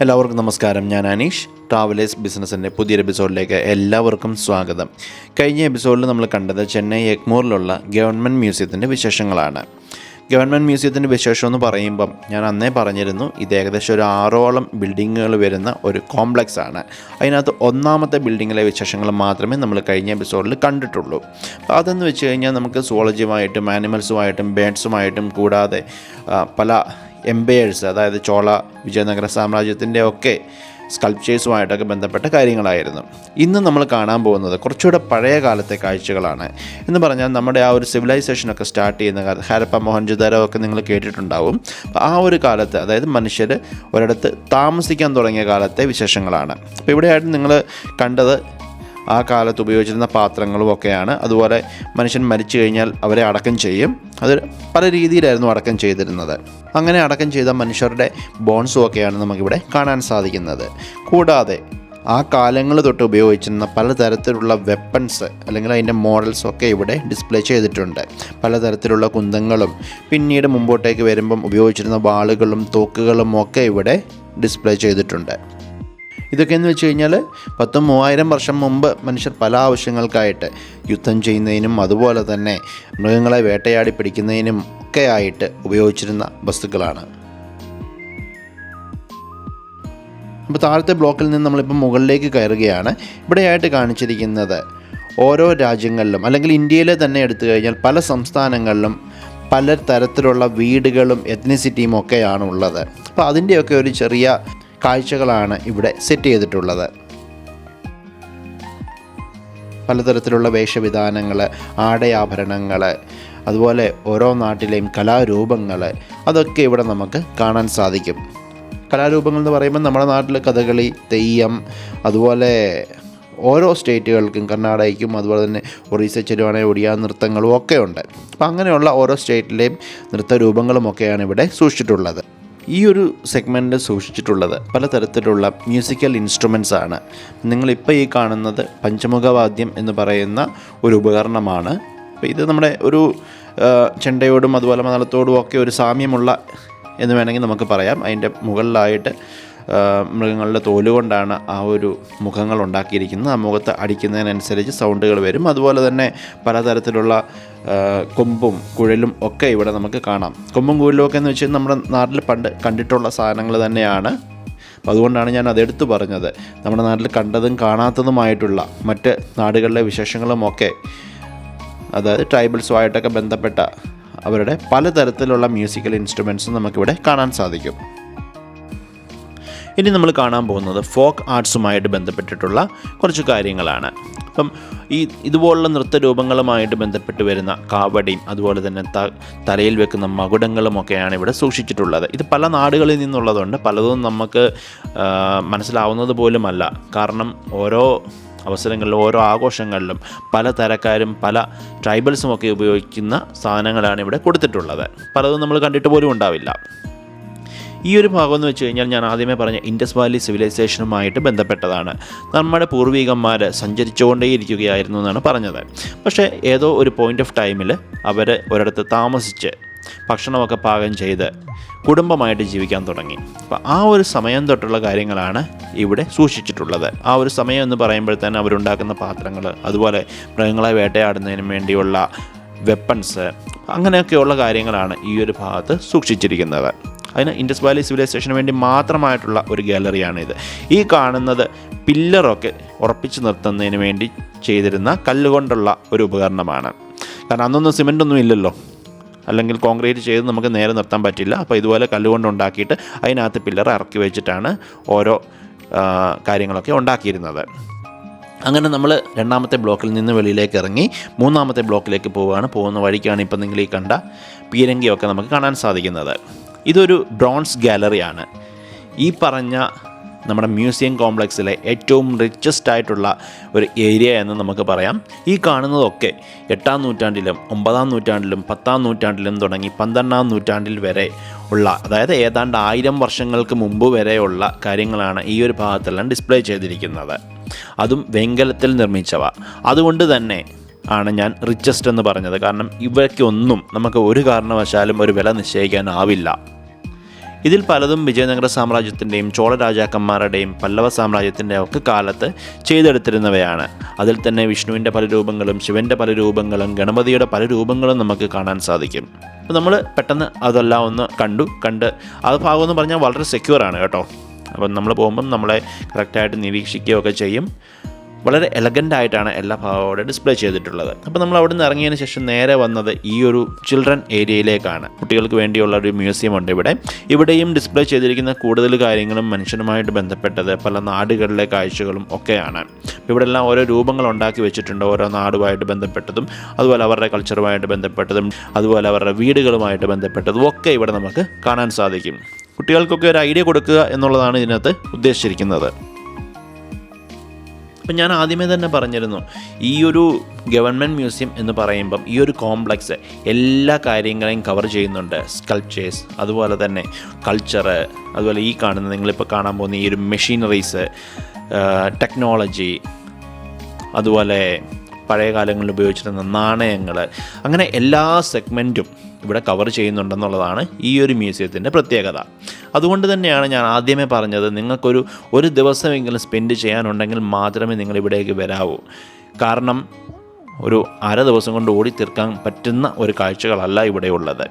എല്ലാവർക്കും നമസ്കാരം. ഞാൻ അനീഷ്. ട്രാവലേഴ്സ് ബിസിനസ്സിന്റെ പുതിയൊരു എപ്പിസോഡിലേക്ക് എല്ലാവർക്കും സ്വാഗതം. കഴിഞ്ഞ എപ്പിസോഡിൽ നമ്മൾ കണ്ടത് ചെന്നൈ എഗ്മൂറിലുള്ള ഗവൺമെന്റ് മ്യൂസിയത്തിന്റെ വിശേഷങ്ങളാണ്. ഗവൺമെന്റ് മ്യൂസിയത്തിന്റെ വിശേഷം എന്ന് പറയുമ്പം ഞാൻ അന്നേ പറഞ്ഞിരുന്നു ഇത് ഏകദേശം ഒരു ആറോളം ബിൽഡിങ്ങുകൾ വരുന്ന ഒരു കോംപ്ലക്സ് ആണ്. അതിനകത്ത് ഒന്നാമത്തെ ബിൽഡിങ്ങിലെ വിശേഷങ്ങൾ മാത്രമേ നമ്മൾ കഴിഞ്ഞ എപ്പിസോഡിൽ കണ്ടിട്ടുള്ളൂ. അപ്പോൾ അതെന്ന് വെച്ച് കഴിഞ്ഞാൽ നമുക്ക് സുവോളജിയുമായിട്ടും ആനിമൽസുമായിട്ടും ബേഡ്സുമായിട്ടും കൂടാതെ പല എംപയേഴ്സ് അതായത് ചോള വിജയനഗര സാമ്രാജ്യത്തിന്റെ ഒക്കെ സ്കൾപ്ചേഴ്സുമായിട്ടൊക്കെ ബന്ധപ്പെട്ട കാര്യങ്ങളായിരുന്നു. ഇന്ന് നമ്മൾ കാണാൻ പോകുന്നത് കുറച്ചുകൂടെ പഴയ കാലത്തെ കാഴ്ചകളാണ്. എന്ന് പറഞ്ഞാൽ നമ്മുടെ ആ ഒരു സിവിലൈസേഷനൊക്കെ സ്റ്റാർട്ട് ചെയ്യുന്ന കാലത്ത് ഹാരപ്പ മോഹൻജുദാരോ ഒക്കെ നിങ്ങൾ കേട്ടിട്ടുണ്ടാവും. അപ്പോൾ ആ ഒരു കാലത്ത് അതായത് മനുഷ്യർ ഒരിടത്ത് താമസിക്കാൻ തുടങ്ങിയ കാലത്തെ വിശേഷങ്ങളാണ്. അപ്പോൾ ഇവിടെയായിട്ട് നിങ്ങൾ കണ്ടത് ആ കാലത്ത് ഉപയോഗിച്ചിരുന്ന പാത്രങ്ങളും ഒക്കെയാണ്. അതുപോലെ മനുഷ്യൻ മരിച്ചു കഴിഞ്ഞാൽ അവരെ അടക്കം ചെയ്യും. അത് പല രീതിയിലായിരുന്നു അടക്കം ചെയ്തിരുന്നത്. അങ്ങനെ അടക്കം ചെയ്ത മനുഷ്യരുടെ ബോൺസും ഒക്കെയാണ് നമുക്കിവിടെ കാണാൻ സാധിക്കുന്നത്. കൂടാതെ ആ കാലങ്ങൾ തൊട്ട് ഉപയോഗിച്ചിരുന്ന പലതരത്തിലുള്ള വെപ്പൺസ് അല്ലെങ്കിൽ അതിന്റെ മോഡൽസ് ഒക്കെ ഇവിടെ ഡിസ്പ്ലേ ചെയ്തിട്ടുണ്ട്. പലതരത്തിലുള്ള കുന്തങ്ങളും പിന്നീട് മുമ്പോട്ടേക്ക് വരുമ്പം ഉപയോഗിച്ചിരുന്ന വാളുകളും തോക്കുകളും ഒക്കെ ഇവിടെ ഡിസ്പ്ലേ ചെയ്തിട്ടുണ്ട്. ഇതൊക്കെ എന്ന് വെച്ച് കഴിഞ്ഞാൽ പത്തും മൂവായിരം വർഷം മുമ്പ് മനുഷ്യർ പല ആവശ്യങ്ങൾക്കായിട്ട് യുദ്ധം ചെയ്യുന്നതിനും അതുപോലെ തന്നെ മൃഗങ്ങളെ വേട്ടയാടി പിടിക്കുന്നതിനും ഒക്കെ ആയിട്ട് ഉപയോഗിച്ചിരുന്ന വസ്തുക്കളാണ്. അപ്പോൾ താഴത്തെ ബ്ലോക്കിൽ നിന്ന് നമ്മളിപ്പോൾ മുകളിലേക്ക് കയറുകയാണ്. ഇവിടെയായിട്ട് കാണിച്ചിരിക്കുന്നത് ഓരോ രാജ്യങ്ങളിലും അല്ലെങ്കിൽ ഇന്ത്യയിലെ തന്നെ എടുത്തു കഴിഞ്ഞാൽ പല സംസ്ഥാനങ്ങളിലും പല തരത്തിലുള്ള വീടുകളും എത്നിസിറ്റിയും ഒക്കെയാണ് ഉള്ളത്. അപ്പോൾ അതിന്റെയൊക്കെ ഒരു ചെറിയ കാഴ്ചകളാണ് ഇവിടെ സെറ്റ് ചെയ്തിട്ടുള്ളത്. പലതരത്തിലുള്ള വേഷവിധാനങ്ങൾ ആടയാഭരണങ്ങൾ അതുപോലെ ഓരോ നാട്ടിലെയും കലാരൂപങ്ങൾ അതൊക്കെ ഇവിടെ നമുക്ക് കാണാൻ സാധിക്കും. കലാരൂപങ്ങൾ എന്ന് പറയുമ്പോൾ നമ്മുടെ നാട്ടിൽ കഥകളി തെയ്യം അതുപോലെ ഓരോ സ്റ്റേറ്റുകൾക്കും കർണാടകയ്ക്കും അതുപോലെ തന്നെ ഒറീസ ചെരുവാണെങ്കിൽ ഒടിയാ നൃത്തങ്ങളും ഒക്കെ ഉണ്ട്. അപ്പോൾ അങ്ങനെയുള്ള ഓരോ സ്റ്റേറ്റിലെയും ഒക്കെയാണ് ഇവിടെ സൂക്ഷിച്ചിട്ടുള്ളത്. ഈ ഒരു സെഗ്മെന്റ് സൂക്ഷിച്ചിട്ടുള്ളത് പലതരത്തിലുള്ള മ്യൂസിക്കൽ ഇൻസ്ട്രുമെൻസ് ആണ്. നിങ്ങളിപ്പോൾ ഈ കാണുന്നത് പഞ്ചമുഖവാദ്യം എന്ന് പറയുന്ന ഒരു ഉപകരണമാണ്. അപ്പോൾ ഇത് നമ്മുടെ ഒരു ചെണ്ടയോടും അതുപോലെ മലത്തോടും ഒക്കെ ഒരു സാമ്യമുള്ള എന്ന് വേണമെങ്കിൽ നമുക്ക് പറയാം. അതിന്റെ മുകളിലായിട്ട് മൃഗങ്ങളുടെ തോലുകൊണ്ടാണ് ആ ഒരു മുഖങ്ങൾ ഉണ്ടാക്കിയിരിക്കുന്നത്. ആ മുഖത്ത് അടിക്കുന്നതിനനുസരിച്ച് സൗണ്ടുകൾ വരും. അതുപോലെ തന്നെ പലതരത്തിലുള്ള കൊമ്പും കുഴലും ഒക്കെ ഇവിടെ നമുക്ക് കാണാം. കൊമ്പും കുഴലും ഒക്കെ എന്ന് വെച്ചാൽ നമ്മുടെ നാട്ടിൽ പണ്ട് കണ്ടിട്ടുള്ള സാധനങ്ങൾ തന്നെയാണ്. അതുകൊണ്ടാണ് ഞാൻ അതെടുത്ത് പറഞ്ഞത്. നമ്മുടെ നാട്ടിൽ കണ്ടതും കാണാത്തതുമായിട്ടുള്ള മറ്റ് നാടുകളിലെ വിശേഷങ്ങളും ഒക്കെ അതായത് ട്രൈബൽസുമായിട്ടൊക്കെ ബന്ധപ്പെട്ട അവരുടെ പലതരത്തിലുള്ള മ്യൂസിക്കൽ ഇൻസ്ട്രുമെൻസും നമുക്കിവിടെ കാണാൻ സാധിക്കും. ഇനി നമ്മൾ കാണാൻ പോകുന്നത് ഫോക്ക് ആർട്സുമായിട്ട് ബന്ധപ്പെട്ടിട്ടുള്ള കുറച്ച് കാര്യങ്ങളാണ്. അപ്പം ഈ ഇതുപോലുള്ള നൃത്തരൂപങ്ങളുമായിട്ട് ബന്ധപ്പെട്ട് വരുന്ന കാവടിയും അതുപോലെ തന്നെ ത തലയിൽ വെക്കുന്ന മകുടങ്ങളുമൊക്കെയാണ് ഇവിടെ സൂക്ഷിച്ചിട്ടുള്ളത്. ഇത് പല നാടുകളിൽ നിന്നുള്ളതുണ്ട് പലതും നമുക്ക് മനസ്സിലാവുന്നത് പോലുമല്ല. കാരണം ഓരോ അവസരങ്ങളിലും ഓരോ ആഘോഷങ്ങളിലും പല തരക്കാരും പല ട്രൈബൽസും ഒക്കെ ഉപയോഗിക്കുന്ന സാധനങ്ങളാണ് ഇവിടെ കൊടുത്തിട്ടുള്ളത്. പലതും നമ്മൾ കണ്ടിട്ട് പോലും ഉണ്ടാവില്ല. ഈ ഒരു ഭാഗം എന്ന് വെച്ച് കഴിഞ്ഞാൽ ഞാൻ ആദ്യമേ പറഞ്ഞ ഇൻഡസ് വാലി സിവിലൈസേഷനുമായിട്ട് ബന്ധപ്പെട്ടതാണ്. നമ്മുടെ പൂർവികന്മാർ സഞ്ചരിച്ചുകൊണ്ടേയിരിക്കുകയായിരുന്നു എന്നാണ് പറഞ്ഞത്. പക്ഷേ ഏതോ ഒരു പോയിന്റ് ഓഫ് ടൈമിൽ അവർ ഒരിടത്ത് താമസിച്ച് ഭക്ഷണമൊക്കെ പാകം ചെയ്ത് കുടുംബമായിട്ട് ജീവിക്കാൻ തുടങ്ങി. അപ്പോൾ ആ ഒരു സമയം തൊട്ടുള്ള കാര്യങ്ങളാണ് ഇവിടെ സൂക്ഷിച്ചിട്ടുള്ളത്. ആ ഒരു സമയം എന്ന് പറയുമ്പോഴത്തേന് അവരുണ്ടാക്കുന്ന പാത്രങ്ങൾ അതുപോലെ മൃഗങ്ങളെ വേട്ടയാടുന്നതിന് വേണ്ടിയുള്ള വെപ്പൺസ് അങ്ങനെയൊക്കെയുള്ള കാര്യങ്ങളാണ് ഈ ഒരു ഭാഗത്ത് സൂക്ഷിച്ചിരിക്കുന്നത്. അതിന് ഇൻഡസ് വാലി സിവിലൈസേഷന് വേണ്ടി മാത്രമായിട്ടുള്ള ഒരു ഗാലറിയാണ് ഇത് ഈ കാണുന്നത് പില്ലറൊക്കെ ഉറപ്പിച്ച് നിർത്തുന്നതിന് വേണ്ടി ചെയ്തിരുന്ന കല്ലുകൊണ്ടുള്ള ഒരു ഉപകരണമാണ്. കാരണം അന്നൊന്നും സിമെന്റ് ഒന്നും ഇല്ലല്ലോ. അല്ലെങ്കിൽ കോൺക്രീറ്റ് ചെയ്ത് നമുക്ക് നേരെ നിർത്താൻ പറ്റില്ല. അപ്പോൾ ഇതുപോലെ കല്ലുകൊണ്ട് ഉണ്ടാക്കിയിട്ട് അതിനകത്ത് പില്ലർ ഇറക്കി വെച്ചിട്ടാണ് ഓരോ കാര്യങ്ങളൊക്കെ ഉണ്ടാക്കിയിരുന്നത്. അങ്ങനെ നമ്മൾ രണ്ടാമത്തെ ബ്ലോക്കിൽ നിന്ന് വെളിയിലേക്ക് ഇറങ്ങി മൂന്നാമത്തെ ബ്ലോക്കിലേക്ക് പോവുകയാണ്. പോകുന്ന വഴിക്കാണ് ഇപ്പം നിങ്ങൾ ഈ കണ്ട പീരങ്കിയൊക്കെ നമുക്ക് കാണാൻ സാധിക്കുന്നത്. ഇതൊരു ബ്രോൺസ് ഗാലറിയാണ് ഈ പറഞ്ഞ നമ്മുടെ മ്യൂസിയം കോംപ്ലക്സിലെ ഏറ്റവും റിച്ചസ്റ്റ് ആയിട്ടുള്ള ഒരു ഏരിയ എന്ന് നമുക്ക് പറയാം. ഈ കാണുന്നതൊക്കെ എട്ടാം നൂറ്റാണ്ടിലും ഒമ്പതാം നൂറ്റാണ്ടിലും പത്താം നൂറ്റാണ്ടിലും തുടങ്ങി പന്ത്രണ്ടാം നൂറ്റാണ്ടിൽ വരെ ഉള്ള അതായത് ഏതാണ്ട് ആയിരം വർഷങ്ങൾക്ക് മുമ്പ് വരെയുള്ള കാര്യങ്ങളാണ് ഈ ഒരു ഭാഗത്തെല്ലാം ഡിസ്പ്ലേ ചെയ്തിരിക്കുന്നത്. അതും വെങ്കലത്തിൽ നിർമ്മിച്ചവ. അതുകൊണ്ട് തന്നെ ആണ് ഞാൻ റിച്ചസ്റ്റ് എന്ന് പറഞ്ഞത്. കാരണം ഇവയ്ക്കൊന്നും നമുക്ക് ഒരു കാരണവശാലും ഒരു വില നിശ്ചയിക്കാനാവില്ല. ഇതിൽ പലതും വിജയനഗര സാമ്രാജ്യത്തിന്റെയും ചോള രാജാക്കന്മാരുടെയും പല്ലവ സാമ്രാജ്യത്തിന്റെ ഒക്കെ കാലത്ത് ചെയ്തെടുത്തിരുന്നവയാണ്. അതിൽ തന്നെ വിഷ്ണുവിന്റെ പല രൂപങ്ങളും ശിവന്റെ പല രൂപങ്ങളും ഗണപതിയുടെ പല രൂപങ്ങളും നമുക്ക് കാണാൻ സാധിക്കും. അപ്പോൾ നമ്മൾ പെട്ടെന്ന് അതെല്ലാം ഒന്ന് കണ്ടു കണ്ട് അത് ഭാഗം എന്ന് പറഞ്ഞാൽ വളരെ സെക്യൂർ ആണ് കേട്ടോ. അപ്പം നമ്മൾ പോകുമ്പം നമ്മളെ കറക്റ്റായിട്ട് നിരീക്ഷിക്കുകയൊക്കെ ചെയ്യും. വളരെ എലഗന്റ് ആയിട്ടാണ് എല്ലാ ഭാഗവും ഡിസ്പ്ലേ ചെയ്തിട്ടുള്ളത്. അപ്പോൾ നമ്മൾ അവിടെ നിന്ന് ഇറങ്ങിയതിന് ശേഷം നേരെ വന്നത് ഈ ഒരു ചിൽഡ്രൻ ഏരിയയിലേക്കാണ് കുട്ടികൾക്ക് വേണ്ടിയുള്ള ഒരു മ്യൂസിയം ഉണ്ട് ഇവിടെ. ഇവിടെയും ഡിസ്പ്ലേ ചെയ്തിരിക്കുന്ന കൂടുതൽ കാര്യങ്ങളും മനുഷ്യനുമായിട്ട് ബന്ധപ്പെട്ടത് പല നാടുകളിലെ കാഴ്ചകളും ഒക്കെയാണ്. ഇവിടെ എല്ലാം ഓരോ രൂപങ്ങൾ ഉണ്ടാക്കി വെച്ചിട്ടുണ്ട് ഓരോ നാടുമായിട്ട് ബന്ധപ്പെട്ടതും അതുപോലെ അവരുടെ കൾച്ചറുമായിട്ട് ബന്ധപ്പെട്ടതും അതുപോലെ അവരുടെ വീടുകളുമായിട്ട് ബന്ധപ്പെട്ടതും ഒക്കെ ഇവിടെ നമുക്ക് കാണാൻ സാധിക്കും. കുട്ടികൾക്കൊക്കെ ഒരു ഐഡിയ കൊടുക്കുക എന്നുള്ളതാണ് ഇതിനകത്ത് ഉദ്ദേശിച്ചിരിക്കുന്നത്. അപ്പം ഞാൻ ആദ്യമേ തന്നെ പറഞ്ഞിരുന്നു ഈ ഒരു ഗവൺമെന്റ് മ്യൂസിയം എന്ന് പറയുമ്പം ഈ ഒരു കോംപ്ലക്സ് എല്ലാ കാര്യങ്ങളെയും കവർ ചെയ്യുന്നുണ്ട്. സ്കൾപ്ചേഴ്സ് അതുപോലെ തന്നെ കൾച്ചറ് അതുപോലെ ഈ കാണുന്ന നിങ്ങളിപ്പോൾ കാണാൻ പോകുന്ന ഈ ഒരു മെഷീനറീസ് ടെക്നോളജി അതുപോലെ പഴയ കാലങ്ങളിൽ ഉപയോഗിച്ചിരുന്ന നാണയങ്ങൾ അങ്ങനെ എല്ലാ സെഗ്മെന്റും ഇവിടെ കവർ ചെയ്യുന്നുണ്ടെന്നുള്ളതാണ് ഈ ഒരു മ്യൂസിയത്തിന്റെ പ്രത്യേകത. അതുകൊണ്ട് തന്നെയാണ് ഞാൻ ആദ്യമേ പറഞ്ഞത് നിങ്ങൾക്കൊരു ഒരു ദിവസമെങ്കിലും സ്പെൻഡ് ചെയ്യാനുണ്ടെങ്കിൽ മാത്രമേ നിങ്ങൾ ഇവിടേക്ക് വരാവൂ. കാരണം ഒരു അര ദിവസം കൊണ്ട് ഓടി തീർക്കാൻ പറ്റുന്ന ഒരു കാഴ്ചകളല്ല ഇവിടെ ഉള്ളത്.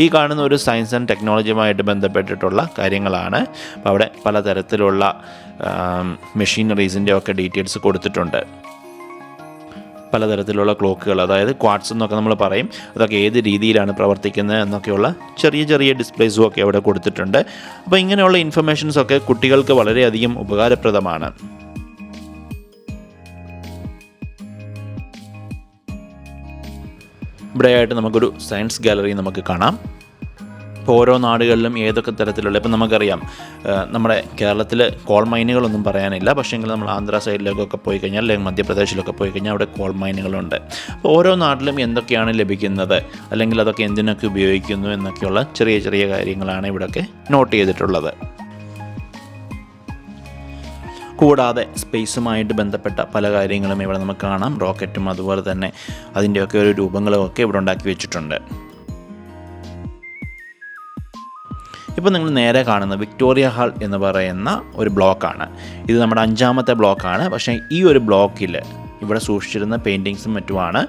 ഈ കാണുന്ന ഒരു സയൻസ് ആൻഡ് ടെക്നോളജിയുമായിട്ട് ബന്ധപ്പെട്ടിട്ടുള്ള കാര്യങ്ങളാണ്. അവിടെ പലതരത്തിലുള്ള മെഷീനറീസിന്റെ ഒക്കെ ഡീറ്റെയിൽസ് കൊടുത്തിട്ടുണ്ട്. പലതരത്തിലുള്ള ക്ലോക്കുകൾ അതായത് ക്വാർട്സ് എന്നൊക്കെ നമ്മൾ പറയും. അതൊക്കെ ഏത് രീതിയിലാണ് പ്രവർത്തിക്കുന്നത് എന്നൊക്കെയുള്ള ചെറിയ ചെറിയ ഡിസ്പ്ലേസും ഒക്കെ അവിടെ കൊടുത്തിട്ടുണ്ട്. അപ്പോൾ ഇങ്ങനെയുള്ള ഇൻഫർമേഷൻസ് ഒക്കെ കുട്ടികൾക്ക് വളരെയധികം ഉപകാരപ്രദമാണ്. ഇവിടെയായിട്ട് നമുക്കൊരു സയൻസ് ഗാലറി നമുക്ക് കാണാം. ഇപ്പോൾ ഓരോ നാടുകളിലും ഏതൊക്കെ തരത്തിലുള്ള ഇപ്പം നമുക്കറിയാം നമ്മുടെ കേരളത്തിൽ കോൾ മൈനുകളൊന്നും പറയാനില്ല. പക്ഷേങ്കിൽ നമ്മൾ ആന്ധ്ര സൈഡിലേക്കൊക്കെ പോയി കഴിഞ്ഞാൽ അല്ലെങ്കിൽ മധ്യപ്രദേശിലൊക്കെ പോയി കഴിഞ്ഞാൽ അവിടെ കോൾ മൈനുകളുണ്ട് അപ്പോൾ ഓരോ നാട്ടിലും എന്തൊക്കെയാണ് ലഭിക്കുന്നത്? അല്ലെങ്കിൽ അതൊക്കെ എന്തിനൊക്കെ ഉപയോഗിക്കുന്നു എന്നൊക്കെയുള്ള ചെറിയ ചെറിയ കാര്യങ്ങളാണ് ഇവിടെയൊക്കെ നോട്ട് ചെയ്തിട്ടുള്ളത്. കൂടാതെ സ്പേസുമായിട്ട് ബന്ധപ്പെട്ട പല കാര്യങ്ങളും ഇവിടെ നമുക്ക് കാണാം. റോക്കറ്റും അതുപോലെ തന്നെ അതിന്റെയൊക്കെ ഒരു രൂപങ്ങളും ഒക്കെ ഇവിടെ ഉണ്ടാക്കി വെച്ചിട്ടുണ്ട്. ഇപ്പോൾ നിങ്ങൾ നേരെ കാണുന്ന വിക്ടോറിയ ഹാൾ എന്ന് പറയുന്ന ഒരു ബ്ലോക്കാണ്. ഇത് നമ്മുടെ അഞ്ചാമത്തെ ബ്ലോക്കാണ്. പക്ഷേ ഈ ഒരു ബ്ലോക്കിൽ ഇവിടെ സൂക്ഷിച്ചിരുന്ന പെയിന്റിങ്സും മറ്റുമാണ്.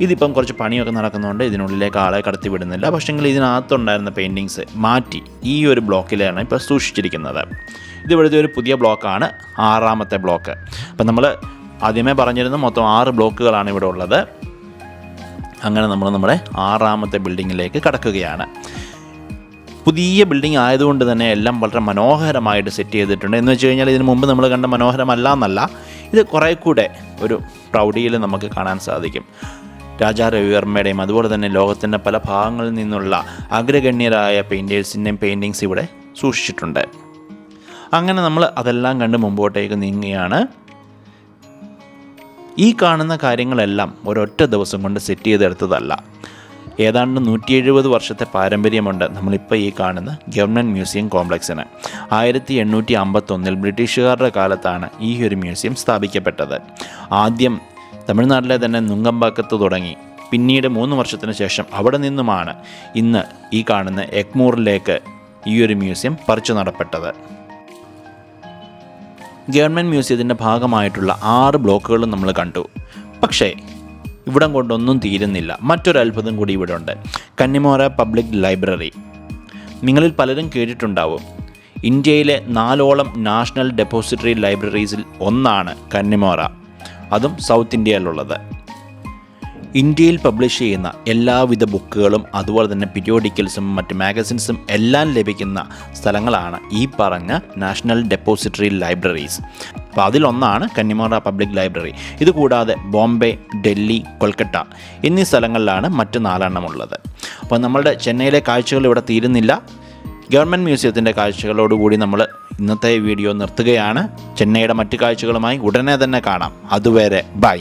ഇതിപ്പം കുറച്ച് പണിയൊക്കെ നടക്കുന്നതുകൊണ്ട് ഇതിനുള്ളിലേക്ക് ആളെ കടത്തി വിടുന്നില്ല. പക്ഷേങ്കിൽ ഇതിനകത്തുണ്ടായിരുന്ന പെയിന്റിങ്സ് മാറ്റി ഈ ഒരു ബ്ലോക്കിലാണ് ഇപ്പോൾ സൂക്ഷിച്ചിരിക്കുന്നത്. ഇത് ഇവിടുത്തെ ഒരു പുതിയ ബ്ലോക്കാണ്. ആറാമത്തെ ബ്ലോക്ക്. അപ്പം നമ്മൾ ആദ്യമേ പറഞ്ഞിരുന്ന മൊത്തം ആറ് ബ്ലോക്കുകളാണ് ഇവിടെ ഉള്ളത്. അങ്ങനെ നമ്മൾ നമ്മുടെ ആറാമത്തെ ബിൽഡിങ്ങിലേക്ക് കടക്കുകയാണ്. പുതിയ ബിൽഡിംഗ് ആയതുകൊണ്ട് തന്നെ എല്ലാം വളരെ മനോഹരമായിട്ട് സെറ്റ് ചെയ്തിട്ടുണ്ട്. എന്ന് വെച്ച് കഴിഞ്ഞാൽ ഇതിന് മുമ്പ് നമ്മൾ കണ്ട മനോഹരമല്ല എന്നല്ല ഇത് കുറേ കൂടെ ഒരു പ്രൗഢിയിൽ നമുക്ക് കാണാൻ സാധിക്കും. രാജാ രവിവർമ്മയുടെയും അതുപോലെ തന്നെ ലോകത്തിന്റെ പല ഭാഗങ്ങളിൽ നിന്നുള്ള അഗ്രഗണ്യരായ പെയിന്റേഴ്സിന്റെയും പെയിന്റിങ്സ് ഇവിടെ സൂക്ഷിച്ചിട്ടുണ്ട്. അങ്ങനെ നമ്മൾ അതെല്ലാം കണ്ട് മുമ്പോട്ടേക്ക് നീങ്ങുകയാണ്. ഈ കാണുന്ന കാര്യങ്ങളെല്ലാം ഒരൊറ്റ ദിവസം കൊണ്ട് സെറ്റ് ചെയ്തെടുത്തതല്ല. ഏതാണ്ട് നൂറ്റി എഴുപത് വർഷത്തെ പാരമ്പര്യമുണ്ട് നമ്മളിപ്പോൾ ഈ കാണുന്ന ഗവൺമെന്റ് മ്യൂസിയം കോംപ്ലക്സിന്. ആയിരത്തി എണ്ണൂറ്റി അമ്പത്തൊന്നിൽ ബ്രിട്ടീഷുകാരുടെ കാലത്താണ് ഈ ഒരു മ്യൂസിയം സ്ഥാപിക്കപ്പെട്ടത്. ആദ്യം തമിഴ്നാട്ടിലെ തന്നെ നുങ്കമ്പാക്കത്ത് തുടങ്ങി. പിന്നീട് മൂന്ന് വർഷത്തിന് ശേഷം അവിടെ നിന്നുമാണ് ഇന്ന് ഈ കാണുന്ന എക്മൂറിലേക്ക് ഈ ഒരു മ്യൂസിയം പറിച്ചു നടപ്പെട്ടത്. ഗവൺമെന്റ് മ്യൂസിയത്തിന്റെ ഭാഗമായിട്ടുള്ള ആറ് ബ്ലോക്കുകളും നമ്മൾ കണ്ടു. പക്ഷേ ഇവിടം കൊണ്ടൊന്നും തീരുന്നില്ല. മറ്റൊരു അത്ഭുതം കൂടി ഇവിടെ ഉണ്ട് കന്നിമോറ പബ്ലിക് ലൈബ്രറി. നിങ്ങളിൽ പലരും കേട്ടിട്ടുണ്ടാവും. ഇന്ത്യയിലെ നാലോളം നാഷണൽ ഡെപ്പോസിറ്ററി ലൈബ്രറീസിൽ ഒന്നാണ് കന്നിമോറ. അതും സൗത്ത് ഇന്ത്യയിലുള്ളത്. ഇന്ത്യയിൽ പബ്ലിഷ് ചെയ്യുന്ന എല്ലാവിധ ബുക്കുകളും അതുപോലെ തന്നെ പീരിയോഡിക്കൽസും മറ്റ് മാഗസിൻസും എല്ലാം ലഭിക്കുന്ന സ്ഥലങ്ങളാണ് ഈ പറഞ്ഞ നാഷണൽ ഡെപ്പോസിറ്ററി ലൈബ്രറീസ്. അപ്പോൾ അതിലൊന്നാണ് കന്നിമോറ പബ്ലിക് ലൈബ്രറി. ഇതുകൂടാതെ ബോംബെ ഡൽഹി കൊൽക്കട്ട എന്നീ സ്ഥലങ്ങളിലാണ് മറ്റ് നാലെണ്ണം ഉള്ളത്. അപ്പോൾ നമ്മളുടെ ചെന്നൈയിലെ കാഴ്ചകൾ ഇവിടെ തീരുന്നില്ല. ഗവൺമെന്റ് മ്യൂസിയത്തിന്റെ കാഴ്ചകളോടുകൂടി നമ്മൾ ഇന്നത്തെ വീഡിയോ നിർത്തുകയാണ്. ചെന്നൈയുടെ മറ്റു കാഴ്ചകളുമായി ഉടനെ തന്നെ കാണാം. അതുവരെ ബൈ.